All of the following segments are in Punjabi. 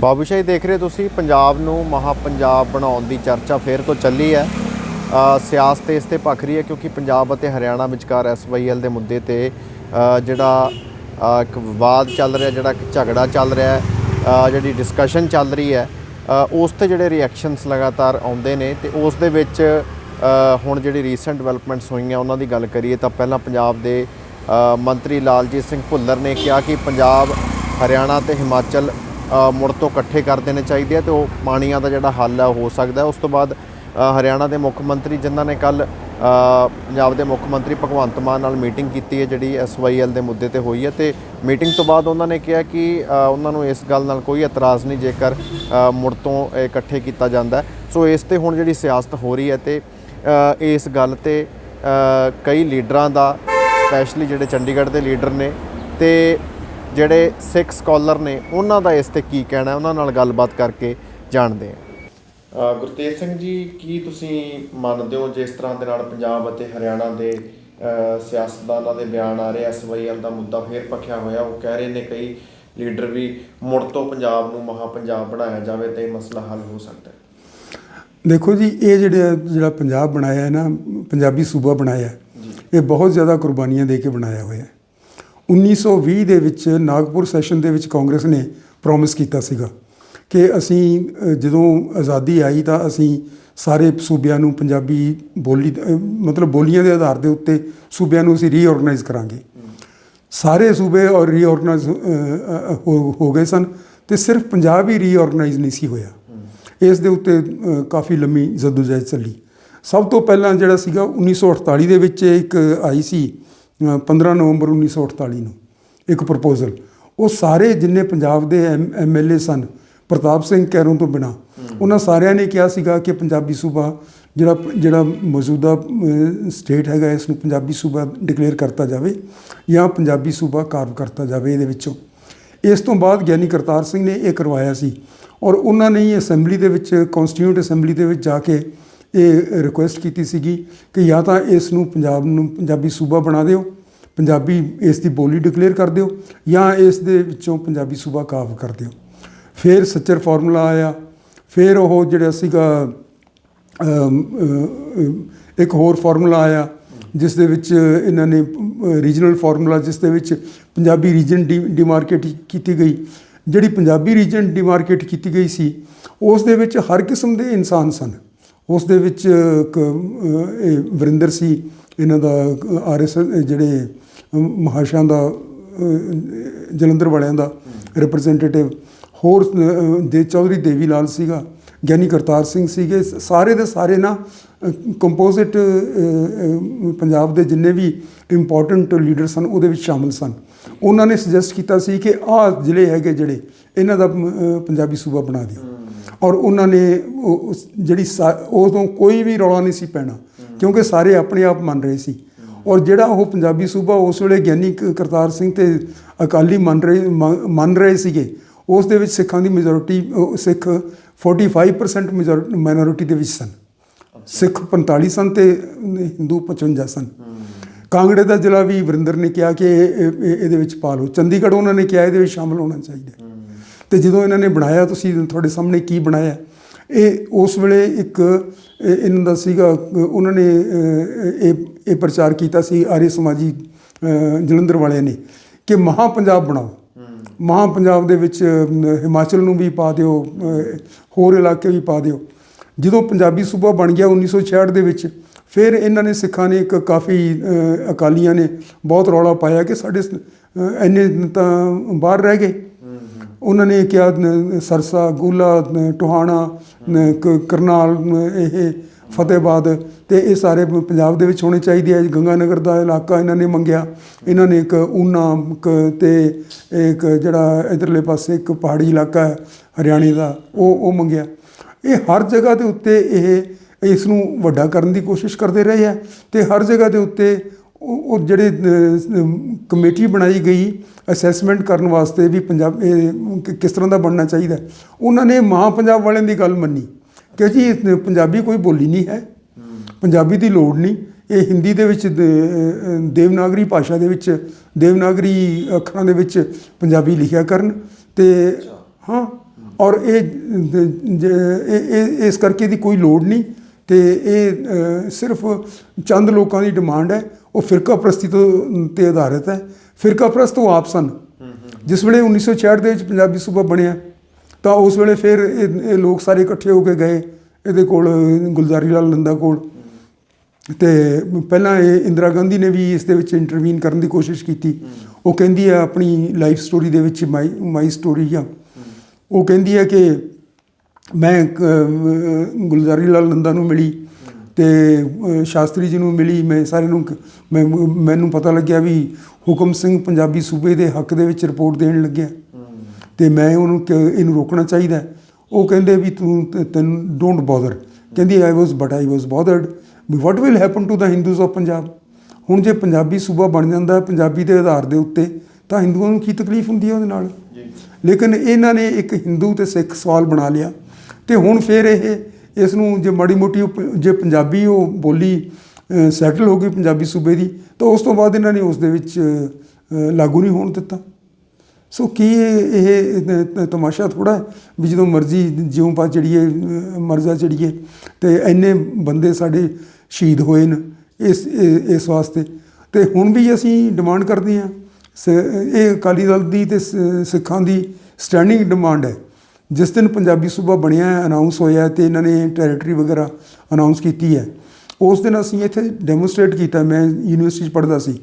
ਬਾਬੂਸ਼ਾਹੀ ਦੇਖ ਰਹੇ ਤੁਸੀਂ, ਪੰਜਾਬ ਨੂੰ ਮਹਾ ਪੰਜਾਬ ਬਣਾਉਣ ਦੀ ਚਰਚਾ ਫੇਰ ਤੋਂ ਚੱਲੀ ਹੈ। ਸਿਆਸਤ ਇਸ ਤੇ ਭਖ ਰਹੀ ਹੈ ਕਿਉਂਕਿ ਪੰਜਾਬ ਅਤੇ ਹਰਿਆਣਾ ਵਿਚਕਾਰ ਐਸਵਾਈਐਲ ਦੇ ਮੁੱਦੇ ਤੇ ਜਿਹੜਾ ਇੱਕ ਵਿਵਾਦ ਚੱਲ ਰਿਹਾ, ਜਿਹੜਾ ਝਗੜਾ ਚੱਲ ਰਿਹਾ ਹੈ ਜਿਹੜੀ ਡਿਸਕਸ਼ਨ ਚੱਲ ਰਹੀ ਹੈ ਉਸ ਤੇ ਜਿਹੜੇ ਰਿਐਕਸ਼ਨਸ ਲਗਾਤਾਰ ਆਉਂਦੇ ਨੇ ਤੇ ਉਸ ਦੇ ਵਿੱਚ ਹੁਣ ਜਿਹੜੀ ਰੀਸੈਂਟ ਡਿਵੈਲਪਮੈਂਟਸ ਹੋਈਆਂ, ਉਹਨਾਂ ਦੀ ਗੱਲ ਕਰੀਏ ਤਾਂ ਪਹਿਲਾਂ ਪੰਜਾਬ ਦੇ ਮੰਤਰੀ ਲਾਲਜੀਤ ਸਿੰਘ ਭੁੱਲਰ ਨੇ ਕਿਹਾ ਕਿ ਪੰਜਾਬ, ਹਰਿਆਣਾ ਤੇ ਹਿਮਾਚਲ ਮੁੜ ਤੋਂ ਇਕੱਠੇ ਕਰ ਦੇਣੇ ਚਾਹੀਦੇ ਆ ਤੇ ਉਹ ਪਾਣੀਆਂ ਦਾ ਜਿਹੜਾ ਹੱਲ ਹੈ ਉਹ ਹੋ ਸਕਦਾ। ਉਸ ਤੋਂ ਬਾਅਦ ਹਰਿਆਣਾ ਦੇ ਮੁੱਖ ਮੰਤਰੀ ਜਿਨ੍ਹਾਂ ਨੇ ਕੱਲ ਪੰਜਾਬ ਦੇ ਮੁੱਖ ਮੰਤਰੀ ਭਗਵੰਤ ਮਾਨ ਨਾਲ ਮੀਟਿੰਗ ਕੀਤੀ ਹੈ, ਜਿਹੜੀ ਐਸਵਾਈਐਲ ਦੇ ਮੁੱਦੇ ਤੇ ਹੋਈ ਹੈ ਤੇ ਮੀਟਿੰਗ ਤੋਂ ਬਾਅਦ ਉਹਨਾਂ ਨੇ ਕਿਹਾ ਕਿ ਉਹਨਾਂ ਨੂੰ ਇਸ ਗੱਲ ਨਾਲ ਕੋਈ ਇਤਰਾਜ਼ ਨਹੀਂ ਜੇਕਰ ਮੁੜ ਤੋਂ ਇਕੱਠੇ ਕੀਤਾ ਜਾਂਦਾ ਸੋ ਇਸ ਤੇ ਹੁਣ ਜਿਹੜੀ ਸਿਆਸਤ ਹੋ ਰਹੀ ਹੈ ਤੇ ਇਸ ਗੱਲ ਤੇ ਕਈ ਲੀਡਰਾਂ ਦਾ, ਸਪੈਸ਼ਲੀ ਜਿਹੜੇ ਚੰਡੀਗੜ੍ਹ ਦੇ ਲੀਡਰ ਨੇ ਤੇ ਜਿਹੜੇ ਸਿੱਖ ਸਕਾਲਰ ਨੇ ਉਹਨਾਂ ਦਾ ਇਸ ਤੇ ਕੀ ਕਹਿਣਾ ਉਹਨਾਂ ਨਾਲ ਗੱਲਬਾਤ ਕਰਕੇ ਜਾਣਦੇ ਹਾਂ। ਗੁਰਤੇਜ ਸਿੰਘ ਜੀ ਕੀ ਤੁਸੀਂ ਮੰਨਦੇ ਹੋ ਜਿਸ ਤਰ੍ਹਾਂ ਦੇ ਨਾਲ ਪੰਜਾਬ ਅਤੇ ਹਰਿਆਣਾ ਦੇ ਸਿਆਸਤਦਾਨਾਂ ਦੇ ਬਿਆਨ ਆ ਰਹੇ ਐਸਵਾਈਐਲ ਦਾ ਮੁੱਦਾ ਫੇਰ ਪੱਖਿਆ ਹੋਇਆ। ਉਹ ਕਹਿ ਰਹੇ ਨੇ ਕਈ ਲੀਡਰ ਵੀ ਮੁੜ ਤੋਂ ਪੰਜਾਬ ਨੂੰ ਮਹਾ ਪੰਜਾਬ ਬਣਾਇਆ ਜਾਵੇ ਤੇ ਇਹ ਮਸਲਾ ਹੱਲ ਹੋ ਸਕਦਾ ਹੈ। ਦੇਖੋ ਜੀ ਇਹ ਜਿਹੜਾ ਜਿਹੜਾ ਪੰਜਾਬ ਬਣਾਇਆ ਹੈ ਨਾ ਪੰਜਾਬੀ ਸੂਬਾ ਬਣਾਇਆ ਹੈ, ਇਹ ਬਹੁਤ ਜ਼ਿਆਦਾ ਕੁਰਬਾਨੀਆਂ ਦੇ ਕੇ ਬਣਾਇਆ ਹੋਇਆ ਹੈ। 1920 ਦੇ ਵਿੱਚ ਨਾਗਪੁਰ ਸੈਸ਼ਨ ਦੇ ਵਿੱਚ ਕਾਂਗਰਸ ਨੇ ਪ੍ਰੋਮਿਸ ਕੀਤਾ ਸੀਗਾ ਕਿ ਅਸੀਂ ਜਦੋਂ ਆਜ਼ਾਦੀ ਆਈ ਤਾਂ ਅਸੀਂ ਸਾਰੇ ਸੂਬਿਆਂ ਨੂੰ ਪੰਜਾਬੀ ਬੋਲੀ ਮਤਲਬ ਬੋਲੀਆਂ ਦੇ ਆਧਾਰ ਦੇ ਉੱਤੇ ਸੂਬਿਆਂ ਨੂੰ ਅਸੀਂ ਰੀਆਰਗਨਾਈਜ਼ ਕਰਾਂਗੇ। ਸਾਰੇ ਸੂਬੇ ਔਰ ਰੀਆਰਗਨਾਈਜ਼ ਹੋ ਹੋ ਗਏ ਸਨ ਤੇ ਸਿਰਫ ਪੰਜਾਬ ਹੀ ਰੀਆਰਗਨਾਈਜ਼ ਨਹੀਂ ਸੀ ਹੋਇਆ। ਇਸ ਦੇ ਉੱਤੇ ਕਾਫੀ ਲੰਮੀ ਜਦੋਜਹਿਦ ਚੱਲੀ। ਸਭ ਤੋਂ ਪਹਿਲਾਂ ਜਿਹੜਾ ਸੀਗਾ 1948 ਦੇ ਵਿੱਚ ਇੱਕ ਆਈ ਸੀ 15 ਨਵੰਬਰ 1948 ਨੂੰ ਇੱਕ ਪ੍ਰਪੋਜ਼ਲ ਉਹ ਸਾਰੇ ਜਿੰਨੇ ਪੰਜਾਬ ਦੇ ਐਮਐਲਏ ਸਨ, ਪ੍ਰਤਾਪ ਸਿੰਘ ਕੈਰੋਂ ਤੋਂ ਬਿਨਾ, ਉਹਨਾਂ ਸਾਰਿਆਂ ਨੇ ਕਿਹਾ ਸੀਗਾ ਕਿ ਪੰਜਾਬੀ ਸੂਬਾ ਜਿਹੜਾ ਜਿਹੜਾ ਮੌਜੂਦਾ ਸਟੇਟ ਹੈਗਾ ਇਸ ਨੂੰ ਪੰਜਾਬੀ ਸੂਬਾ ਡਿਕਲੇਅਰ ਕਰਤਾ ਜਾਵੇ ਜਾਂ ਪੰਜਾਬੀ ਸੂਬਾ ਕਾਰਵ ਕਰਤਾ ਜਾਵੇ ਇਹਦੇ ਵਿੱਚੋਂ। ਇਸ ਤੋਂ ਬਾਅਦ ਗਿਆਨੀ ਕਰਤਾਰ ਸਿੰਘ ਨੇ ਇਹ ਕਰਵਾਇਆ ਸੀ ਔਰ ਉਹਨਾਂ ਨੇ ਹੀ ਅਸੈਂਬਲੀ ਦੇ ਵਿੱਚ ਕਨਸਟੀਟਿਊਟ ਅਸੈਂਬਲੀ ਦੇ ਵਿੱਚ ਜਾ ਕੇ ਇਹ ਰਿਕੁਐਸਟ ਕੀਤੀ ਸੀਗੀ ਕਿ ਜਾਂ ਤਾਂ ਇਸ ਨੂੰ ਪੰਜਾਬ ਨੂੰ ਪੰਜਾਬੀ ਸੂਬਾ ਬਣਾ ਦਿਓ, ਪੰਜਾਬੀ ਇਸ ਦੀ ਬੋਲੀ ਡਿਕਲੇਅਰ ਕਰ ਦਿਓ ਜਾਂ ਇਸ ਦੇ ਵਿੱਚੋਂ ਪੰਜਾਬੀ ਸੂਬਾ ਕਾਰਵ ਕਰ ਦਿਓ। ਫਿਰ ਸੱਚਰ ਫਾਰਮੂਲਾ ਆਇਆ, ਫਿਰ ਉਹ ਜਿਹੜਾ ਸੀਗਾ ਇੱਕ ਹੋਰ ਫਾਰਮੂਲਾ ਆਇਆ, ਜਿਸ ਦੇ ਵਿੱਚ ਇਹਨਾਂ ਨੇ ਰੀਜਨਲ ਫਾਰਮੂਲਾ ਜਿਸ ਦੇ ਵਿੱਚ ਪੰਜਾਬੀ ਰੀਜਨ ਡਿਮਾਰਕੇਟ ਕੀਤੀ ਗਈ। ਜਿਹੜੀ ਪੰਜਾਬੀ ਰੀਜਨ ਡਿਮਾਰਕੇਟ ਕੀਤੀ ਗਈ ਸੀ, ਉਸ ਦੇ ਵਿੱਚ ਹਰ ਕਿਸਮ ਦੇ ਇਨਸਾਨ ਸਨ। ਉਸ ਦੇ ਵਿੱਚ ਇੱਕ, ਇਹ ਵਰਿੰਦਰ ਸੀ ਇਹਨਾਂ ਦਾ ਆਰਐਸ ਜਿਹੜੇ ਮਹਾਸ਼ਾਂ ਦਾ ਜਲੰਧਰ ਵਾਲਿਆਂ ਦਾ ਰਿਪਰੈਜ਼ੈਂਟੇਟਿਵ ਹੋਰ ਦੇ ਚੌਧਰੀ ਦੇਵੀ ਲਾਲ ਸੀਗਾ ਗਿਆਨੀ ਕਰਤਾਰ ਸਿੰਘ ਸੀਗੇ। ਸ- ਸਾਰੇ ਦੇ ਸਾਰੇ ਨਾ ਕੰਪੋਜ਼ਿਟ ਪੰਜਾਬ ਦੇ ਜਿੰਨੇ ਵੀ ਇੰਪੋਰਟੈਂਟ ਲੀਡਰ ਸਨ ਉਹਦੇ ਵਿੱਚ ਸ਼ਾਮਲ ਸਨ। ਉਹਨਾਂ ਨੇ ਸੁਜੈਸਟ ਕੀਤਾ ਸੀ ਕਿ ਆਹ ਜ਼ਿਲ੍ਹੇ ਹੈਗੇ ਜਿਹੜੇ ਇਹਨਾਂ ਦਾ ਪੰਜਾਬੀ ਸੂਬਾ ਬਣਾ ਦਿਓ। ਔਰ ਉਹਨਾਂ ਨੇ ਉਸ ਜਿਹੜੀ ਸਾ- ਉਦੋਂ ਕੋਈ ਵੀ ਰੌਲਾ ਨਹੀਂ ਸੀ ਪੈਣਾ, ਕਿਉਂਕਿ ਸਾਰੇ ਆਪਣੇ ਆਪ ਮੰਨ ਰਹੇ ਸੀ। ਔਰ ਜਿਹੜਾ ਉਹ ਪੰਜਾਬੀ ਸੂਬਾ ਉਸ ਵੇਲੇ ਗਿਆਨੀ ਕਰਤਾਰ ਸਿੰਘ ਤੇ ਅਕਾਲੀ ਮੰਨ ਰਹੇ ਮੰਨ- ਮੰਨ ਰਹੇ ਸੀਗੇ, ਉਸ ਦੇ ਵਿੱਚ ਸਿੱਖਾਂ ਦੀ ਮੈਜੋਰਿਟੀ ਸਿੱਖ 45% ਮੈਜੋਰਿਟੀ ਮਾਈਨੋਰਿਟੀ ਦੇ ਵਿੱਚ ਸਨ। ਸਿੱਖ 45 ਸਨ ਤੇ ਹਿੰਦੂ 55 ਸਨ। ਕਾਂਗੜੇ ਦਾ ਜ਼ਿਲ੍ਹਾ ਵੀ ਵਰਿੰਦਰ ਨੇ ਕਿਹਾ ਕਿ ਇਹ- ਇਹ- ਇਹਦੇ ਵਿੱਚ ਪਾ ਲਓ ਚੰਡੀਗੜ੍ਹ ਉਹਨਾਂ ਨੇ ਕਿਹਾ ਇਹਦੇ ਵਿੱਚ ਸ਼ਾਮਲ ਹੋਣਾ ਚਾਹੀਦਾ। ਤੇ ਜਦੋਂ ਇਹਨਾਂ ਨੇ ਬਣਾਇਆ ਤੁਸੀਂ ਤੁਹਾਡੇ ਸਾਹਮਣੇ ਕੀ ਬਣਾਇਆ? ਇਹ ਉਸ ਵੇਲੇ ਇੱਕ ਇਹ- ਇਹਨਾਂ ਦਾ ਸੀਗਾ ਉਹਨਾਂ ਨੇ ਇਹ ਇਹ ਪ੍ਰਚਾਰ ਕੀਤਾ ਸੀ ਆਰੀਆ ਸਮਾਜੀ ਜਲੰਧਰ ਵਾਲਿਆਂ ਨੇ ਕਿ ਮਹਾ ਪੰਜਾਬ ਬਣਾਓ। ਮਹਾ ਪੰਜਾਬ ਦੇ ਵਿੱਚ ਹਿਮਾਚਲ ਨੂੰ ਵੀ ਪਾ ਦਿਓ ਹੋਰ ਇਲਾਕੇ ਵੀ ਪਾ ਦਿਓ। ਜਦੋਂ ਪੰਜਾਬੀ ਸੂਬਾ ਬਣ ਗਿਆ 1966 ਦੇ ਵਿੱਚ ਫਿਰ ਇਹਨਾਂ ਨੇ ਸਿੱਖਾਂ ਨੇ ਇੱਕ ਕਾਫੀ ਅਕਾਲੀਆਂ ਨੇ ਬਹੁਤ ਰੌਲਾ ਪਾਇਆ ਕਿ ਸਾਡੇ ਇੰਨੇ ਤਾਂ ਬਾਹਰ ਰਹਿ ਗਏ। ਉਹਨਾਂ ਨੇ ਕਿਹਾ ਸਰਸਾ, ਗੂਲਾ ਟੋਹਾਣਾ ਕਰਨਾਲ ਇਹ ਫਤਿਹਬਾਦ ਤੇ ਇਹ ਸਾਰੇ ਪੰਜਾਬ ਦੇ ਵਿੱਚ ਹੋਣੇ ਚਾਹੀਦੇ ਆ। ਗੰਗਾਨਗਰ ਦਾ ਇਲਾਕਾ ਇਹਨਾਂ ਨੇ ਮੰਗਿਆ। ਇਹਨਾਂ ਨੇ ਇੱਕ ਊਨਾ ਕ- ਤੇ ਇੱਕ ਜਿਹੜਾ ਇਧਰਲੇ ਪਾਸੇ ਇੱਕ ਪਹਾੜੀ ਇਲਾਕਾ ਹੈ, ਹਰਿਆਣੇ ਦਾ, ਉਹ ਉਹ ਮੰਗਿਆ। ਇਹ ਹਰ ਜਗ੍ਹਾ ਦੇ ਉੱਤੇ ਇਹ, ਇਸ ਨੂੰ ਵੱਡਾ ਕਰਨ ਦੀ ਕੋਸ਼ਿਸ਼ ਕਰਦੇ ਰਹੇ ਆ ਤੇ ਹਰ ਜਗ੍ਹਾ ਦੇ ਉੱਤੇ ਉਹ ਉਹ ਜਿਹੜੇ ਕਮੇਟੀ ਬਣਾਈ ਗਈ ਅਸੈਸਮੈਂਟ ਕਰਨ ਵਾਸਤੇ ਵੀ ਪੰਜਾਬ ਕਿਸ ਤਰ੍ਹਾਂ ਦਾ ਬਣਨਾ ਚਾਹੀਦਾ ਉਹਨਾਂ ਨੇ ਮਹਾਂ ਪੰਜਾਬ ਵਾਲਿਆਂ ਦੀ ਗੱਲ ਮੰਨੀ ਕਿ ਜੀ ਪੰਜਾਬੀ ਕੋਈ ਬੋਲੀ ਨਹੀਂ ਹੈ। ਪੰਜਾਬੀ ਦੀ ਲੋੜ ਨਹੀਂ। ਇਹ ਹਿੰਦੀ ਦੇ ਵਿੱਚ ਦੇ- ਦੇਵਨਾਗਰੀ ਭਾਸ਼ਾ ਦੇ ਵਿੱਚ, ਦੇਵਨਾਗਰੀ ਅੱਖਰਾਂ ਦੇ ਵਿੱਚ ਪੰਜਾਬੀ ਲਿਖਿਆ ਕਰਨ ਤੇ ਹਾਂ, ਔਰ ਇਹ ਇਸ ਕਰਕੇ ਦੀ ਕੋਈ ਲੋੜ ਨਹੀਂ ਤੇ ਇਹ ਸਿਰਫ ਚੰਦ ਲੋਕਾਂ ਦੀ ਡਿਮਾਂਡ ਹੈ। ਉਹ ਫਿਰਕਾ ਪ੍ਰਸਤੀ ਤੋਂ, ਤੇ ਆਧਾਰਿਤ ਹੈ। ਫਿਰਕਾ ਪ੍ਰਸਤ ਉਹ ਆਪ ਸਨ। ਜਿਸ ਵੇਲੇ 1966 ਦੇ ਵਿੱਚ ਪੰਜਾਬੀ ਸੂਬਾ ਬਣਿਆ, ਤਾਂ ਉਸ ਵੇਲੇ ਫਿਰ ਇਹ ਇਹ ਲੋਕ ਸਾਰੇ ਇਕੱਠੇ ਹੋ ਕੇ ਗਏ, ਇਹਦੇ ਕੋਲ ਗੁਲਜ਼ਾਰੀ ਲਾਲ ਨੰਦਾ ਕੋਲ। ਤੇ ਪਹਿਲਾਂ ਇਹ ਇੰਦਰਾ ਗਾਂਧੀ ਨੇ ਵੀ ਇਸ ਦੇ ਵਿੱਚ ਇੰਟਰਵੀਨ ਕਰਨ ਦੀ ਕੋਸ਼ਿਸ਼ ਕੀਤੀ। ਉਹ ਕਹਿੰਦੀ ਹੈ ਆਪਣੀ ਲਾਈਫ ਸਟੋਰੀ ਦੇ ਵਿੱਚ ਮਾਈ ਮਾਈ ਸਟੋਰੀ ਆ। ਉਹ ਕਹਿੰਦੀ ਹੈ ਕਿ ਮੈਂ ਗੁਲਜ਼ਾਰੀ ਲਾਲ ਨੰਦਾ ਨੂੰ ਮਿਲੀ। ਤੇ ਸ਼ਾਸਤਰੀ ਜੀ ਨੂੰ ਮਿਲੀ ਮੈਂ ਸਾਰਿਆਂ ਨੂੰ ਮੈਨੂੰ ਪਤਾ ਲੱਗਿਆ ਵੀ ਹੁਕਮ ਸਿੰਘ ਪੰਜਾਬੀ ਸੂਬੇ ਦੇ ਹੱਕ ਦੇ ਵਿੱਚ ਰਿਪੋਰਟ ਦੇਣ ਲੱਗਿਆ। ਤੇ ਮੈਂ ਉਹਨੂੰ ਕਿ ਇਹਨੂੰ ਰੋਕਣਾ ਚਾਹੀਦਾ। ਉਹ ਕਹਿੰਦੇ ਵੀ ਤੂੰ ਤ- ਤੈਨੂੰ ਡੋਂਟ ਬੋਦਰ ਕਹਿੰਦੀ I was but I was bothered we what will happen to the Hindus of Punjab ਹੁਣ ਜੇ ਪੰਜਾਬੀ ਸੂਬਾ ਬਣ ਜਾਂਦਾ ਹੈ ਪੰਜਾਬੀ ਦੇ ਆਧਾਰ ਦੇ ਉੱਤੇ ਤਾਂ ਹਿੰਦੂਆਂ ਨੂੰ ਕੀ ਤਕਲੀਫ ਹੁੰਦੀ ਹੈ ਉਹਦੇ ਨਾਲ? ਲੇਕਿਨ ਇਹਨਾਂ ਨੇ ਇੱਕ ਹਿੰਦੂ ਤੇ ਸਿੱਖ ਸਵਾਲ ਬਣਾ ਲਿਆ। ਤੇ ਹੁਣ ਫਿਰ ਇਹ ਇਸ ਨੂੰ ਜੇ ਮਾੜੀ ਮੋਟੀ ਉਹ ਜੇ ਪੰਜਾਬੀ ਉਹ ਬੋਲੀ ਸੈਟਲ ਹੋ ਗਈ ਪੰਜਾਬੀ ਸੂਬੇ ਦੀ, ਤਾਂ ਉਸ ਤੋਂ ਬਾਅਦ ਇਹਨਾਂ ਨੇ ਉਸ ਦੇ ਵਿੱਚ ਲਾਗੂ ਨਹੀਂ ਹੋਣ ਦਿੱਤਾ। ਸੋ ਕੀ ਇਹ ਇਹ ਤ- ਤ- ਤਮਾਸ਼ਾ ਥੋੜਾ ਵੀ ਜਦੋਂ ਮਰਜ਼ੀ ਜਿਉਂ ਪਾ ਚੜੀਏ ਮਰਜ਼ਾ ਚੜੀਏ ਤੇ ਐਨੇ ਬੰਦੇ ਸਾਡੇ ਸ਼ਹੀਦ ਹੋਏ ਨੇ ਇਸ ਇਸ ਵਾਸਤੇ। ਤੇ ਹੁਣ ਵੀ ਅਸੀਂ ਡਿਮਾਂਡ ਕਰਦੇ ਹਾਂ। ਸ- ਇਹ ਅਕਾਲੀ ਦਲ ਦੀ ਤੇ ਸ- ਸਿੱਖਾਂ ਦੀ ਸਟੈਂਡਿੰਗ ਡਿਮਾਂਡ ਹੈ। ਜਿਸ ਦਿਨ ਪੰਜਾਬੀ ਸੂਬਾ ਬਣਿਆ ਅਨਾਉਂਸ ਹੋਇਆ ਤੇ ਇਹਨਾਂ ਨੇ ਟੈਰੀਟਰੀ ਵਗੈਰਾ ਅਨਾਉਂਸ ਕੀਤੀ ਹੈ। ਉਸ ਦਿਨ ਅਸੀਂ ਇੱਥੇ ਡੈਮੋਨਸਟ੍ਰੇਟ ਕੀਤਾ ਮੈਂ ਯੂਨੀਵਰਸਿਟੀ 'ਚ ਪੜ੍ਹਦਾ ਸੀ।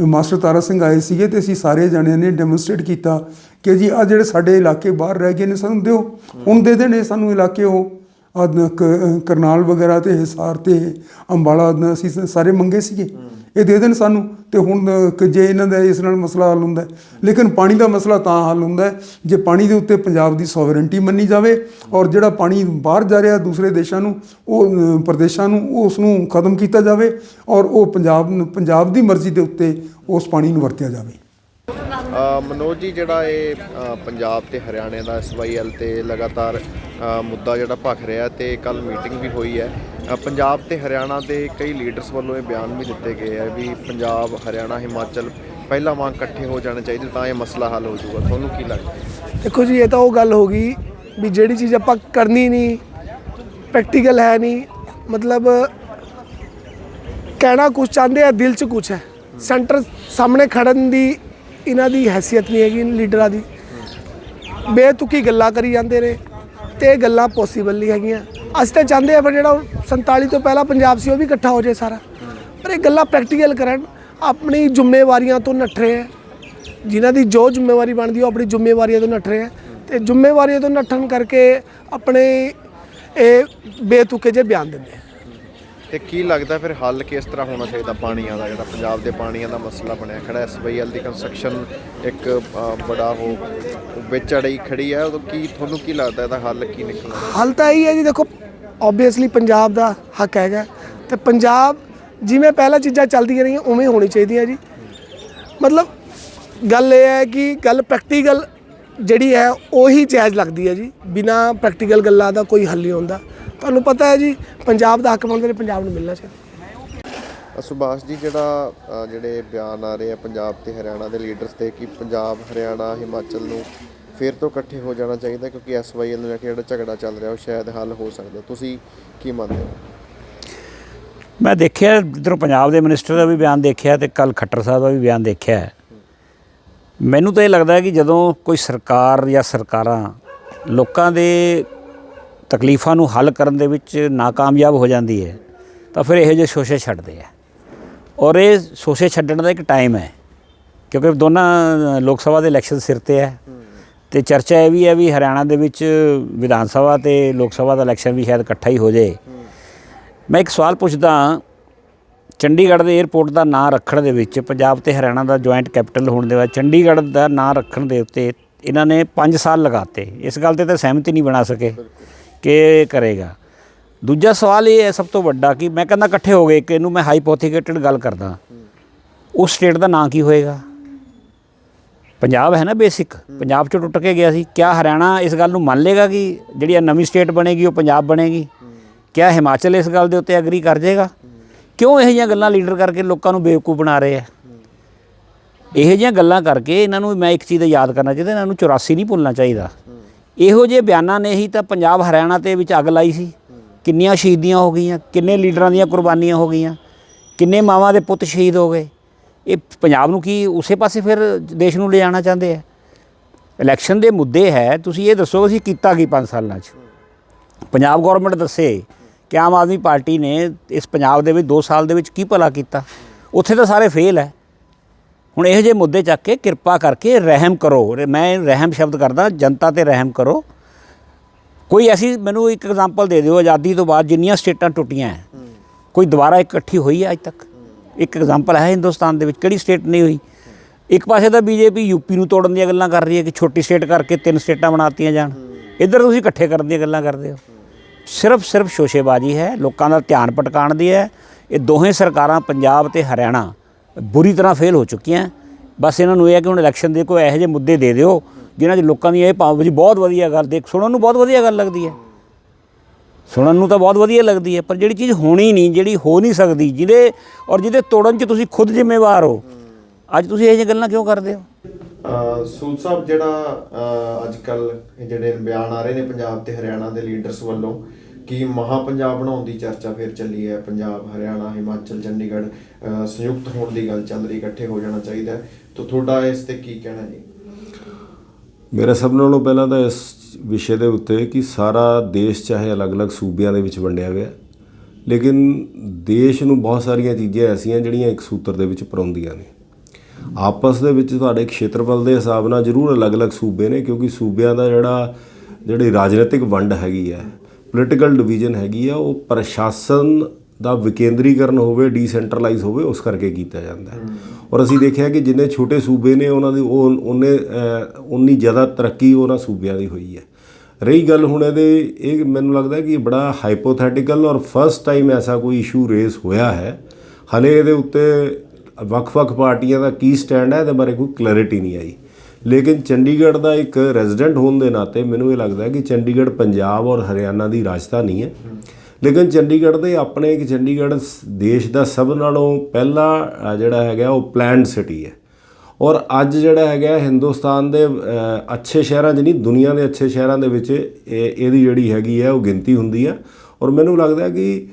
ਮਾਸਟਰ ਤਾਰਾ ਸਿੰਘ ਆਏ ਸੀਗੇ ਤੇ ਅਸੀਂ ਸਾਰੇ ਜਣਿਆਂ ਨੇ ਡੈਮੋਨਸਟ੍ਰੇਟ ਕੀਤਾ ਕਿ ਜੀ ਆ ਜਿਹੜੇ ਸਾਡੇ ਇਲਾਕੇ ਬਾਹਰ ਰਹਿ ਗਏ ਨੇ ਸਾਨੂੰ ਦਿਓ। ਹੁਣ ਦੇ ਦੇਣੇ ਸਾਨੂੰ ਇਲਾਕੇ ਉਹ। ਕਰਨਾਲ ਵਗੈਰਾ ਤੇ ਹਿਸਾਰ ਤੇ ਅੰਬਾਲਾ ਅਸੀਂ ਸਾਰੇ ਮੰਗੇ ਸੀਗੇ। ਇਹ ਦੇ ਦੇਣ ਸਾਨੂੰ ਤੇ ਹੁਣ ਜੇ ਇਹਨਾਂ ਦਾ ਇਸ ਨਾਲ ਮਸਲਾ ਹੱਲ ਹੁੰਦਾ। ਲੇਕਿਨ ਪਾਣੀ ਦਾ ਮਸਲਾ ਤਾਂ ਹੱਲ ਹੁੰਦਾ ਜੇ ਪਾਣੀ ਦੇ ਉੱਤੇ ਪੰਜਾਬ ਦੀ ਸੋਵਰੈਂਟੀ ਮੰਨੀ ਜਾਵੇ ਔਰ ਜਿਹੜਾ ਪਾਣੀ ਬਾਹਰ ਜਾ ਰਿਹਾ ਦੂਸਰੇ ਦੇਸ਼ਾਂ ਨੂੰ ਉਹ ਪ੍ਰਦੇਸ਼ਾਂ ਨੂੰ ਉਸ ਨੂੰ ਖਤਮ ਕੀਤਾ ਜਾਵੇ ਔਰ ਉਹ ਪੰਜਾਬ ਪੰਜਾਬ ਦੀ ਮਰਜ਼ੀ ਦੇ ਉੱਤੇ ਉਸ ਪਾਣੀ ਨੂੰ ਵਰਤਿਆ ਜਾਵੇ। ਮਨੋਜ ਜੀ ਜਿਹੜਾ ਇਹ ਪੰਜਾਬ ਤੇ ਹਰਿਆਣੇ ਦਾ ਐਸਵਾਈਐਲ ਤੇ ਲਗਾਤਾਰ ਮੁੱਦਾ ਜਿਹੜਾ ਭਖ ਰਿਹਾ ਤੇ ਕੱਲ ਮੀਟਿੰਗ ਵੀ ਹੋਈ ਹੈ। ਪੰਜਾਬ ਤੇ ਹਰਿਆਣਾ ਦੇ ਕਈ ਲੀਡਰਸ ਵੱਲੋਂ ਇਹ ਬਿਆਨ ਵੀ ਦਿੱਤੇ ਗਏ ਹੈ ਵੀ ਪੰਜਾਬ ਹਰਿਆਣਾ ਹਿਮਾਚਲ ਪਹਿਲਾਂ ਵਾਂਗ ਇਕੱਠੇ ਹੋ ਜਾਣੇ ਚਾਹੀਦੇ ਤਾਂ ਇਹ ਮਸਲਾ ਹੱਲ ਹੋ ਜਾਊਗਾ। ਤੁਹਾਨੂੰ ਕੀ ਲੱਗਦਾ? ਦੇਖੋ ਜੀ ਇਹ ਤਾਂ ਉਹ ਗੱਲ ਹੋ ਗਈ ਵੀ ਜਿਹੜੀ ਚੀਜ਼ ਆਪਾਂ ਕਰਨੀ ਨਹੀਂ ਪ੍ਰੈਕਟੀਕਲ ਹੈ ਨਹੀਂ ਮਤਲਬ ਕਹਿਣਾ ਕੁਝ ਚਾਹੁੰਦੇ ਆ ਦਿਲ 'ਚ ਕੁਝ ਹੈ। ਸੈਂਟਰ ਸਾਹਮਣੇ ਖੜਨ ਦੀ ਇਹਨਾਂ ਦੀ ਹੈਸੀਅਤ ਨਹੀਂ ਹੈਗੀ ਲੀਡਰਾਂ ਦੀ। ਬੇਤੁਕੀ ਗੱਲਾਂ ਕਰੀ ਜਾਂਦੇ ਨੇ ਤੇ ਇਹ ਗੱਲਾਂ ਪੋਸੀਬਲ ਨਹੀਂ ਹੈਗੀਆਂ। ਅਸੀਂ ਤਾਂ ਚਾਹੁੰਦੇ ਆ ਪਰ ਜਿਹੜਾ ਉਹ 47 ਤੋਂ ਪਹਿਲਾਂ ਪੰਜਾਬ ਸੀ, ਉਹ ਵੀ ਇਕੱਠਾ ਹੋ ਜਾਏ ਸਾਰਾ। ਪਰ ਇਹ ਗੱਲਾਂ ਪ੍ਰੈਕਟੀਕਲ ਕਰਨ, ਆਪਣੀ ਜ਼ਿੰਮੇਵਾਰੀਆਂ ਤੋਂ ਨੱਠ ਰਹੇ ਹੈ ਜਿਨ੍ਹਾਂ ਦੀ ਜੋ ਜ਼ਿੰਮੇਵਾਰੀ ਬਣਦੀ, ਉਹ ਆਪਣੀ ਜ਼ਿੰਮੇਵਾਰੀਆਂ ਤੋਂ ਨੱਠ ਰਹੇ ਹੈ ਤੇ ਜ਼ਿੰਮੇਵਾਰੀਆਂ ਤੋਂ ਨੱਠਣ ਕਰਕੇ ਆਪਣੇ ਇਹ ਬੇਤੁਕੇ ਜਿਹੇ ਬਿਆਨ ਦਿੰਦੇ ਆ। ਤੇ ਕੀ ਲੱਗਦਾ ਫਿਰ ਹੱਲ ਕਿਸ ਤਰ੍ਹਾਂ ਹੋਣਾ ਚਾਹੀਦਾ ਪਾਣੀਆਂ ਦਾ? ਜਿਹੜਾ ਪੰਜਾਬ ਦੇ ਪਾਣੀਆਂ ਦਾ ਮਸਲਾ ਬਣਿਆ ਖੜਾ ਐਸਵਾਈਐਲ ਦੀ ਕੰਸਟਰਕਸ਼ਨ ਇੱਕ ਬੜਾ ਉਹ ਵਿੱਚ ਅੜੀ ਖੜੀ ਹੈ। ਉਦੋਂ ਕੀ, ਤੁਹਾਨੂੰ ਕੀ ਲੱਗਦਾ ਇਹਦਾ ਹੱਲ ਕੀ ਨਿਕਲਣਾ? ਹੱਲ ਤਾਂ ਇਹੀ ਹੈ ਜੀ, ਦੇਖੋ ਆਬਵੀਅਸਲੀ ਪੰਜਾਬ ਦਾ ਹੱਕ ਹੈਗਾ। ਤੇ ਪੰਜਾਬ ਜਿਵੇਂ ਪਹਿਲਾਂ ਚੀਜ਼ਾਂ ਚੱਲਦੀਆਂ ਰਹੀਆਂ, ਉਵੇਂ ਹੋਣੀ ਚਾਹੀਦੀਆਂ ਜੀ। ਮਤਲਬ ਗੱਲ ਇਹ ਹੈ ਕਿ ਗੱਲ ਪ੍ਰੈਕਟੀਕਲ ਜਿਹੜੀ ਹੈ, ਉਹੀ ਜਾਇਜ਼ ਲੱਗਦੀ ਹੈ ਜੀ। ਬਿਨਾ ਪ੍ਰੈਕਟੀਕਲ ਗੱਲਾਂ ਦਾ ਕੋਈ ਹੱਲ ਨਹੀਂ ਹੁੰਦਾ। ਤੁਹਾਨੂੰ ਪਤਾ ਹੈ ਜੀ ਪੰਜਾਬ ਦਾ ਹੱਕ ਮੰਗਦੇ ਨੇ ਪੰਜਾਬ ਨੂੰ ਮਿਲਣਾ ਚਾਹੀਦਾ। ਸੁਭਾਸ਼ ਜੀ ਜਿਹੜਾ ਅ, ਜਿਹੜੇ ਬਿਆਨ ਆ ਰਹੇ ਆ ਪੰਜਾਬ ਤੇ ਹਰਿਆਣਾ ਦੇ ਲੀਡਰਸ ਤੇ ਕਿ ਪੰਜਾਬ ਹਰਿਆਣਾ ਹਿਮਾਚਲ ਨੂੰ ਫੇਰ ਤੋਂ ਇਕੱਠੇ ਹੋ ਜਾਣਾ ਚਾਹੀਦਾ ਕਿਉਂਕਿ ਐਸਵਾਈਐਲ ਨੂੰ ਲੈ ਕੇ ਜਿਹੜਾ ਝਗੜਾ ਚੱਲ ਰਿਹਾ ਉਹ ਸ਼ਾਇਦ ਹੱਲ ਹੋ ਸਕਦਾ। ਤੁਸੀਂ ਕੀ ਮੰਨਦੇ ਹੋ? ਮੈਂ ਦੇਖਿਆ ਇੱਧਰੋਂ ਪੰਜਾਬ ਦੇ ਮਿਨਿਸਟਰ ਦਾ ਵੀ ਬਿਆਨ ਦੇਖਿਆ ਤੇ ਕੱਲ ਖੱਟਰ ਸਾਹਿਬ ਦਾ ਵੀ ਬਿਆਨ ਦੇਖਿਆ। ਮੈਨੂੰ ਤਾਂ ਇਹ ਲੱਗਦਾ ਹੈ ਕਿ ਜਦੋਂ ਕੋਈ ਸਰਕਾਰ ਜਾਂ ਸਰਕਾਰਾਂ ਲੋਕਾਂ ਦੇ ਤਕਲੀਫਾਂ ਨੂੰ ਹੱਲ ਕਰਨ ਦੇ ਵਿੱਚ ਨਾਕਾਮਯਾਬ ਹੋ ਜਾਂਦੀ ਹੈ, ਤਾਂ ਫਿਰ ਇਹੋ ਜਿਹੇ ਸ਼ੋਸ਼ੇ ਛੱਡਦੇ ਆ। ਔਰ ਇਹ ਸ਼ੋਸ਼ੇ ਛੱਡਣ ਦਾ ਇੱਕ ਟਾਈਮ ਹੈ, ਕਿਉਂਕਿ ਦੋਨਾਂ ਲੋਕ ਸਭਾ ਦੇ ਇਲੈਕਸ਼ਨ ਸਿਰ ਤੇ ਹੈ ਤੇ ਚਰਚਾ ਇਹ ਵੀ ਹੈ ਵੀ ਹਰਿਆਣਾ ਦੇ ਵਿੱਚ ਵਿਧਾਨ ਸਭਾ ਤੇ ਲੋਕ ਸਭਾ ਦਾ ਇਲੈਕਸ਼ਨ ਵੀ ਸ਼ਾਇਦ ਇਕੱਠਾ ਹੀ ਹੋ ਜਾਏ। ਮੈਂ ਇੱਕ ਸਵਾਲ ਪੁੱਛਦਾ ਚੰਡੀਗੜ੍ਹ ਦੇ 에ਅਰਪੋਰਟ ਦਾ ਨਾਂ ਰੱਖਣ ਦੇ ਵਿੱਚ ਪੰਜਾਬ ਤੇ ਹਰਿਆਣਾ ਦਾ ਜੁਆਇੰਟ ਕੈਪੀਟਲ ਹੋਣ ਦੇ ਬਾਅਦ ਚੰਡੀਗੜ੍ਹ ਦਾ ਨਾਂ ਰੱਖਣ ਦੇ ਉੱਤੇ ਇਹਨਾਂ ਨੇ 5 ਸਾਲ ਲਗਾਤੇ, ਇਸ ਗੱਲ ਤੇ ਤਾਂ ਸਹਿਮਤੀ ਨਹੀਂ ਬਣਾ ਸਕੇ। ਕਿ ਕਰੇਗਾ? ਦੂਜਾ ਸਵਾਲ ਇਹ ਹੈ ਸਭ ਤੋਂ ਵੱਡਾ ਕਿ ਮੈਂ ਕਹਿੰਦਾ ਇਕੱਠੇ ਹੋ ਗਏ ਕਿ ਇਹਨੂੰ ਮੈਂ ਹਾਈਪੋਥੀਕੇਟਡ ਗੱਲ ਕਰਦਾ। ਉਸ ਸਟੇਟ ਦਾ ਨਾਂ ਕੀ ਹੋਏਗਾ? ਪੰਜਾਬ ਹੈ ਨਾ ਬੇਸਿਕ ਪੰਜਾਬ ਚੋਂ ਟੁੱਟ ਕੇ ਗਿਆ ਸੀ। ਕਿਆ ਹਰਿਆਣਾ ਇਸ ਗੱਲ ਨੂੰ ਮੰਨ ਲੇਗਾ ਕਿ ਜਿਹੜੀ ਆ ਨਵੀਂ ਸਟੇਟ ਬਣੇਗੀ, ਉਹ ਪੰਜਾਬ ਬਣੇਗੀ? ਕਿਆ ਹਿਮਾਚਲ ਇਸ ਗੱਲ ਦੇ ਉੱਤੇ ਐਗਰੀ ਕਰ ਜਾਏਗਾ ਕਿਉਂ ਇਹੋ ਜਿਹੀਆਂ ਗੱਲਾਂ ਲੀਡਰ ਕਰਕੇ ਲੋਕਾਂ ਨੂੰ ਬੇਵਕੂਫ ਬਣਾ ਰਹੇ ਆ? ਇਹੋ ਜਿਹੀਆਂ ਗੱਲਾਂ ਕਰਕੇ ਇਹਨਾਂ ਨੂੰ ਮੈਂ ਇੱਕ ਚੀਜ਼ ਦਾ ਯਾਦ ਕਰਨਾ ਚਾਹੀਦਾ, ਇਹਨਾਂ ਨੂੰ 84 ਨਹੀਂ ਭੁੱਲਣਾ ਚਾਹੀਦਾ। ਇਹੋ ਜਿਹੇ ਬਿਆਨਾਂ ਨੇ ਹੀ ਤਾਂ ਪੰਜਾਬ ਹਰਿਆਣਾ ਤੇ ਵਿੱਚ ਅੱਗ ਲਾਈ ਸੀ। ਕਿੰਨੀਆਂ ਸ਼ਹੀਦੀਆਂ ਹੋ ਗਈਆਂ, ਕਿੰਨੇ ਲੀਡਰਾਂ ਦੀਆਂ ਕੁਰਬਾਨੀਆਂ ਹੋ ਗਈਆਂ, ਕਿੰਨੇ ਮਾਵਾਂ ਦੇ ਪੁੱਤ ਸ਼ਹੀਦ ਹੋ ਗਏ। ਇਹ ਪੰਜਾਬ ਨੂੰ ਕੀ ਉਸੇ ਪਾਸੇ ਫਿਰ ਦੇਸ਼ ਨੂੰ ਲਿਜਾਣਾ ਚਾਹੁੰਦੇ ਆ? ਇਲੈਕਸ਼ਨ ਦੇ ਮੁੱਦੇ ਹੈ, ਤੁਸੀਂ ਇਹ ਦੱਸੋ ਅਸੀਂ ਕੀਤਾ ਕੀ 5 ਸਾਲਾਂ 'ਚ? ਪੰਜਾਬ ਗਵਰਨਮੈਂਟ ਦੱਸੇ ਕਿ ਆਮ ਆਦਮੀ ਪਾਰਟੀ ਨੇ ਇਸ ਪੰਜਾਬ ਦੇ ਵਿੱਚ 2 ਸਾਲ ਦੇ ਵਿੱਚ ਕੀ ਭਲਾ ਕੀਤਾ? ਉੱਥੇ ਤਾਂ ਸਾਰੇ ਫੇਲ ਹੈ। ਹੁਣ ਇਹੋ ਜਿਹੇ ਮੁੱਦੇ ਚੱਕ ਕੇ ਕਿਰਪਾ ਕਰਕੇ ਰਹਿਮ ਕਰੋ। ਮੈਂ ਰਹਿਮ ਸ਼ਬਦ ਕਰਦਾ ਜਨਤਾ ਤੇ ਰਹਿਮ ਕਰੋ। ਕੋਈ ਐਸੀ ਮੈਨੂੰ ਇੱਕ ਐਗਜ਼ਾਮਪਲ ਦੇ ਦਿਓ ਆਜ਼ਾਦੀ ਤੋਂ ਬਾਅਦ ਜਿੰਨੀਆਂ ਸਟੇਟਾਂ ਟੁੱਟੀਆਂ ਕੋਈ ਦੁਬਾਰਾ ਇਕੱਠੀ ਹੋਈ ਹੈ ਅੱਜ ਤੱਕ? ਇੱਕ ਐਗਜ਼ਾਮਪਲ ਹੈ ਹਿੰਦੁਸਤਾਨ ਦੇ ਵਿੱਚ ਕਿਹੜੀ ਸਟੇਟ ਨਹੀਂ ਹੋਈ? ਇੱਕ ਪਾਸੇ ਤਾਂ ਬੀਜੇਪੀ ਯੂਪੀ ਨੂੰ ਤੋੜਨ ਦੀਆਂ ਗੱਲਾਂ ਕਰ ਰਹੀ ਹੈ ਕਿ ਛੋਟੀ ਸਟੇਟ ਕਰਕੇ ਤਿੰਨ ਸਟੇਟਾਂ ਬਣਾਤੀਆਂ ਜਾਣ। ਇੱਧਰ ਤੁਸੀਂ ਇਕੱਠੇ ਕਰਨ ਦੀਆਂ ਗੱਲਾਂ ਕਰਦੇ ਹੋ। ਸਿਰਫ ਸਿਰਫ ਸ਼ੋਸ਼ੇਬਾਜ਼ੀ ਹੈ ਲੋਕਾਂ ਦਾ ਧਿਆਨ ਭਟਕਾਉਣ ਦੀ ਹੈ। ਇਹ ਦੋਹੇ ਸਰਕਾਰਾਂ ਪੰਜਾਬ ਤੇ ਹਰਿਆਣਾ। ਬੁਰੀ ਤਰ੍ਹਾਂ ਫੇਲ ਹੋ ਚੁੱਕੀਆਂ। ਬਸ ਇਹਨਾਂ ਨੂੰ ਇਹ ਹੈ ਕਿ ਹੁਣ ਇਲੈਕਸ਼ਨ ਦੇ ਕੋਈ ਇਹੋ ਜਿਹੇ ਮੁੱਦੇ ਦੇ ਦਿਓ, ਜਿਨ੍ਹਾਂ 'ਚ ਲੋਕਾਂ ਦੀ ਇਹ ਭਾਵ ਜੀ ਬਹੁਤ ਵਧੀਆ ਗੱਲ, ਦੇਖ, ਸੁਣਨ ਨੂੰ ਬਹੁਤ ਵਧੀਆ ਗੱਲ ਲੱਗਦੀ ਹੈ। ਸੁਣਨ ਨੂੰ ਤਾਂ ਬਹੁਤ ਵਧੀਆ ਲੱਗਦੀ ਹੈ, ਪਰ ਜਿਹੜੀ ਚੀਜ਼ ਹੋਣੀ ਨਹੀਂ, ਜਿਹੜੀ ਹੋ ਨਹੀਂ ਸਕਦੀ, ਜਿਹਦੇ ਔਰ ਜਿਹਦੇ ਤੋੜਨ 'ਚ ਤੁਸੀਂ ਖੁਦ ਜ਼ਿੰਮੇਵਾਰ ਹੋ, ਅੱਜ ਤੁਸੀਂ ਇਹ ਜਿਹੀਆਂ ਗੱਲਾਂ ਕਿਉਂ ਕਰਦੇ ਹੋ? ਸੂਦ ਸਾਹਿਬ ਜਿਹੜਾ ਅੱਜ ਕੱਲ ਜਿਹੜੇ ਬਿਆਨ ਆ ਰਹੇ ਨੇ ਪੰਜਾਬ ਤੇ ਹਰਿਆਣਾ ਦੇ ਲੀਡਰਸ ਵੱਲੋਂ ਕਿ ਮਹਾ ਪੰਜਾਬ ਬਣਾਉਣ ਦੀ ਚਰਚਾ ਫਿਰ ਚੱਲੀ ਹੈ? ਪੰਜਾਬ, ਹਰਿਆਣਾ, ਹਿਮਾਚਲ, ਚੰਡੀਗੜ੍ਹ ਸੰਯੁਕਤ ਹੋਣ ਦੀ ਗੱਲ ਚੱਲ ਰਹੀ, ਇਕੱਠੇ ਹੋ ਜਾਣਾ ਚਾਹੀਦਾ ਹੈ। ਤਾਂ ਤੁਹਾਡਾ ਇਸ ਤੇ ਕੀ ਕਹਿਣਾ ਜੀ? ਮੇਰਾ ਸਭ ਨਾਲੋਂ ਪਹਿਲਾਂ ਤਾਂ ਇਸ ਵਿਸ਼ੇ ਦੇ ਉੱਤੇ ਕਿ ਸਾਰਾ ਦੇਸ਼ ਚਾਹੇ ਅਲੱਗ-ਅਲੱਗ ਸੂਬਿਆਂ ਦੇ ਵਿੱਚ ਵੰਡਿਆ ਗਿਆ ਲੇਕਿਨ ਦੇਸ਼ ਨੂੰ ਬਹੁਤ ਸਾਰੀਆਂ ਚੀਜ਼ਾਂ ਐਸੀਆਂ ਜਿਹੜੀਆਂ ਇੱਕ ਸੂਤਰ ਦੇ ਵਿੱਚ ਪਰੋਂਦੀਆਂ ਨੇ। ਆਪਸ ਦੇ ਵਿੱਚ ਤੁਹਾਡੇ ਖੇਤਰਫਲ ਦੇ ਹਿਸਾਬ ਨਾਲ ਜ਼ਰੂਰ ਅਲੱਗ-ਅਲੱਗ ਸੂਬੇ ਨੇ, ਕਿਉਂਕਿ ਸੂਬਿਆਂ ਦਾ ਜਿਹੜਾ, ਜਿਹੜੀ ਰਾਜਨੀਤਿਕ ਵੰਡ ਹੈਗੀ ਹੈ ਪੋਲੀਟੀਕਲ ਡਿਵੀਜ਼ਨ ਹੈਗੀ ਆ ਉਹ ਪ੍ਰਸ਼ਾਸਨ ਦਾ ਵਿਕੇਂਦਰੀਕਰਨ ਹੋਵੇ ਡੀਸੈਂਟਰਲਾਈਜ਼ ਹੋਵੇ ਉਸ ਕਰਕੇ ਕੀਤਾ ਜਾਂਦਾ ਹੈ। ਔਰ ਅਸੀਂ ਦੇਖਿਆ ਕਿ ਜਿੰਨੇ ਛੋਟੇ ਸੂਬੇ ਨੇ ਉਹਨਾਂ ਦੀ ਉਹ ਉਹਨੇ ਉਨੀ ਜ਼ਿਆਦਾ ਤਰੱਕੀ ਉਹਨਾਂ ਸੂਬਿਆਂ ਦੀ ਹੋਈ ਹੈ। ਰਹੀ ਗੱਲ ਹੁਣ ਇਹਦੇ ਇਹ ਮੈਨੂੰ ਲੱਗਦਾ ਕਿ ਇਹ ਬੜਾ ਹਾਈਪੋਥੈਟੀਕਲ ਔਰ ਫਰਸਟ ਟਾਈਮ ਐਸਾ ਕੋਈ ਇਸ਼ੂ ਰੇਸ ਹੋਇਆ ਹੈ। ਹਲੇ ਇਹਦੇ ਉੱਤੇ ਵੱਖ-ਵੱਖ ਪਾਰਟੀਆਂ ਦਾ ਕੀ ਸਟੈਂਡ ਹੈ ਇਹਦੇ ਬਾਰੇ ਕੋਈ ਕਲੈਰਿਟੀ ਨਹੀਂ ਆਈ। ਲੇਕਿਨ ਚੰਡੀਗੜ੍ਹ ਦਾ ਇੱਕ ਰੈਜ਼ੀਡੈਂਟ ਹੋਣ ਦੇ ਨਾਤੇ ਮੈਨੂੰ ਇਹ ਲੱਗਦਾ ਕਿ ਚੰਡੀਗੜ੍ਹ ਪੰਜਾਬ ਔਰ ਹਰਿਆਣਾ ਦੀ ਰਾਜਧਾਨੀ ਹੈ। ਲੇਕਿਨ ਚੰਡੀਗੜ੍ਹ ਦੇ ਆਪਣੇ ਇੱਕ ਚੰਡੀਗੜ੍ਹ ਸ- ਦੇਸ਼ ਦਾ ਸਭ ਨਾਲੋਂ ਪਹਿਲਾ ਜਿਹੜਾ ਹੈਗਾ ਉਹ ਪਲੈਨਡ ਸਿਟੀ ਹੈ। ਔਰ ਅੱਜ ਜਿਹੜਾ ਹੈਗਾ ਹਿੰਦੁਸਤਾਨ ਦੇ ਅੱਛੇ ਸ਼ਹਿਰਾਂ 'ਚ ਨਹੀਂ, ਦੁਨੀਆ ਦੇ ਅੱਛੇ ਸ਼ਹਿਰਾਂ ਦੇ ਵਿੱਚ ਇਹ, ਇਹਦੀ ਜਿਹੜੀ ਹੈਗੀ ਹੈ ਉਹ ਗਿਣਤੀ ਹੁੰਦੀ ਆ ਔਰ ਮੈਨੂੰ ਲੱਗਦਾ ਕਿ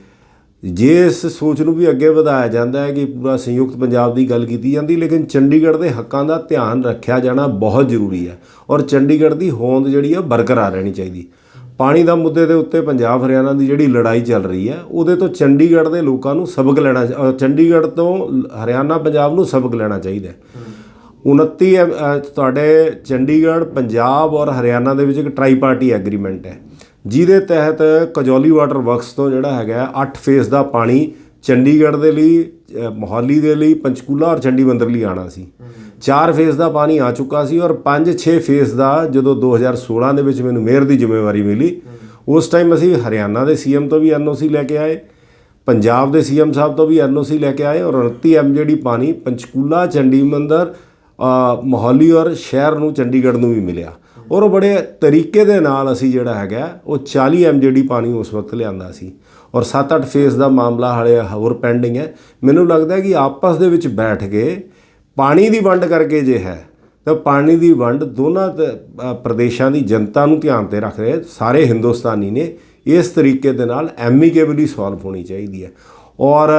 ਜੇ ਇਸ ਸੋਚ ਨੂੰ ਵੀ ਅੱਗੇ ਵਧਾਇਆ ਜਾਂਦਾ ਹੈ ਕਿ ਪੂਰਾ ਸੰਯੁਕਤ ਪੰਜਾਬ ਦੀ ਗੱਲ ਕੀਤੀ ਜਾਂਦੀ, ਲੇਕਿਨ ਚੰਡੀਗੜ੍ਹ ਦੇ ਹੱਕਾਂ ਦਾ ਧਿਆਨ ਰੱਖਿਆ ਜਾਣਾ ਬਹੁਤ ਜ਼ਰੂਰੀ ਹੈ ਔਰ ਚੰਡੀਗੜ੍ਹ ਦੀ ਹੋਂਦ ਜਿਹੜੀ ਆ ਬਰਕਰਾਰ ਰਹਿਣੀ ਚਾਹੀਦੀ। ਪਾਣੀ ਦਾ ਮੁੱਦੇ ਦੇ ਉੱਤੇ ਪੰਜਾਬ ਹਰਿਆਣਾ ਦੀ ਜਿਹੜੀ ਲੜਾਈ ਚੱਲ ਰਹੀ ਹੈ, ਉਹਦੇ ਤੋਂ ਚੰਡੀਗੜ੍ਹ ਦੇ ਲੋਕਾਂ ਨੂੰ ਸਬਕ ਲੈਣਾ ਚੰਡੀਗੜ੍ਹ ਤੋਂ ਹਰਿਆਣਾ, ਪੰਜਾਬ ਨੂੰ ਸਬਕ ਲੈਣਾ ਚਾਹੀਦਾ ਹੈ। 29 ਤੁਹਾਡੇ ਚੰਡੀਗੜ੍ਹ, ਪੰਜਾਬ ਔਰ ਹਰਿਆਣਾ ਦੇ ਵਿੱਚ ਇੱਕ ਟਰਾਈ ਪਾਰਟੀ ਐਗਰੀਮੈਂਟ ਹੈ। ਜਿਹਦੇ ਤਹਿਤ ਕਜੌਲੀ ਵਾਟਰ ਵਰਕਸ ਤੋਂ ਜਿਹੜਾ ਹੈਗਾ 8 ਫੇਸ ਦਾ ਪਾਣੀ ਚੰਡੀਗੜ੍ਹ ਦੇ ਲਈ ਮੋਹਾਲੀ ਦੇ ਲਈ ਪੰਚਕੂਲਾ ਔਰ ਚੰਡੀਮੰਦਰ ਲਈ ਆਣਾ ਸੀ। 4 ਫੇਸ ਦਾ ਪਾਣੀ ਆ ਚੁੱਕਾ ਸੀ ਔਰ 5-6 ਫੇਸ ਦਾ ਜਦੋਂ 2016 ਦੇ ਵਿੱਚ ਮੈਨੂੰ ਮੇਅਰ ਦੀ ਜ਼ਿੰਮੇਵਾਰੀ ਮਿਲੀ ਉਸ ਟਾਈਮ ਅਸੀਂ ਹਰਿਆਣਾ ਦੇ ਸੀਐਮ ਤੋਂ ਵੀ ਐਨਓਸੀ ਲੈ ਕੇ ਆਏ ਪੰਜਾਬ ਦੇ ਸੀਐਮ ਸਾਹਿਬ ਤੋਂ ਵੀ ਐਨਓਸੀ ਲੈ ਕੇ ਆਏ ਔਰ 29 ਐਮਜੀਡੀ ਪਾਣੀ ਪੰਚਕੂਲਾ ਚੰਡੀਮੰਦਰ ਅ, ਮੋਹਾਲੀ ਔਰ ਸ਼ਹਿਰ ਨੂੰ ਚੰਡੀਗੜ੍ਹ ਨੂੰ ਵੀ ਮਿਲਿਆ। ਔਰ ਉਹ ਬੜੇ ਤਰੀਕੇ ਦੇ ਨਾਲ ਅਸੀਂ ਜਿਹੜਾ ਹੈਗਾ, ਉਹ 40 ਐਮਜੀਡੀ ਪਾਣੀ ਉਸ ਵਕਤ ਲਿਆਂਦਾ ਸੀ। ਔਰ 7-8 ਫੇਸ ਦਾ ਮਾਮਲਾ ਹਾਲੇ ਹੋਰ ਪੈਂਡਿੰਗ ਹੈ। ਮੈਨੂੰ ਲੱਗਦਾ ਕਿ ਆਪਸ ਦੇ ਵਿੱਚ ਬੈਠ ਕੇ ਪਾਣੀ ਦੀ ਵੰਡ ਕਰਕੇ ਜੇ ਹੈ, ਤਾਂ ਪਾਣੀ ਦੀ ਵੰਡ ਦੋਨਾਂ ਤ- ਪ੍ਰਦੇਸ਼ਾਂ ਦੀ ਜਨਤਾ ਨੂੰ ਧਿਆਨ ਤੇ ਰੱਖ ਰਹੇ ਸਾਰੇ ਹਿੰਦੁਸਤਾਨੀ ਨੇ। ਇਸ ਤਰੀਕੇ ਦੇ ਨਾਲ ਐਮੀਕੇਬਲੀ ਸੋਲਵ ਹੋਣੀ ਚਾਹੀਦੀ ਹੈ। ਔਰ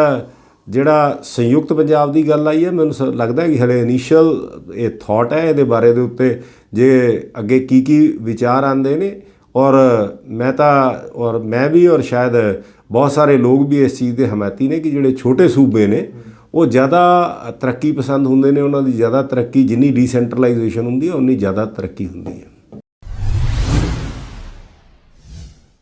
ਜਿਹੜਾ ਸੰਯੁਕਤ ਪੰਜਾਬ ਦੀ ਗੱਲ ਆਈ ਹੈ, ਮੈਨੂੰ ਸ- ਲੱਗਦਾ ਹੈ ਕਿ ਹਲੇ ਇਨੀਸ਼ੀਅਲ ਇਹ ਥਾਟ ਹੈ, ਇਹਦੇ ਬਾਰੇ ਦੇ ਉੱਤੇ ਜੇ ਅੱਗੇ ਕੀ ਕੀ ਵਿਚਾਰ ਆਉਂਦੇ ਨੇ। ਔਰ ਮੈਂ ਤਾਂ, ਔਰ ਮੈਂ ਵੀ ਔਰ ਸ਼ਾਇਦ ਬਹੁਤ ਸਾਰੇ ਲੋਕ ਵੀ ਇਸ ਚੀਜ਼ ਦੇ ਹਮਾਇਤੀ ਨੇ ਕਿ ਜਿਹੜੇ ਛੋਟੇ ਸੂਬੇ ਨੇ, ਉਹ ਜ਼ਿਆਦਾ ਤਰੱਕੀ ਪਸੰਦ ਹੁੰਦੇ ਨੇ, ਉਹਨਾਂ ਦੀ ਜ਼ਿਆਦਾ ਤਰੱਕੀ, ਜਿੰਨੀ ਡੀਸੈਂਟਰਲਾਈਜੇਸ਼ਨ ਹੁੰਦੀ ਹੈ ਉਨੀ ਜ਼ਿਆਦਾ ਤਰੱਕੀ ਹੁੰਦੀ ਹੈ।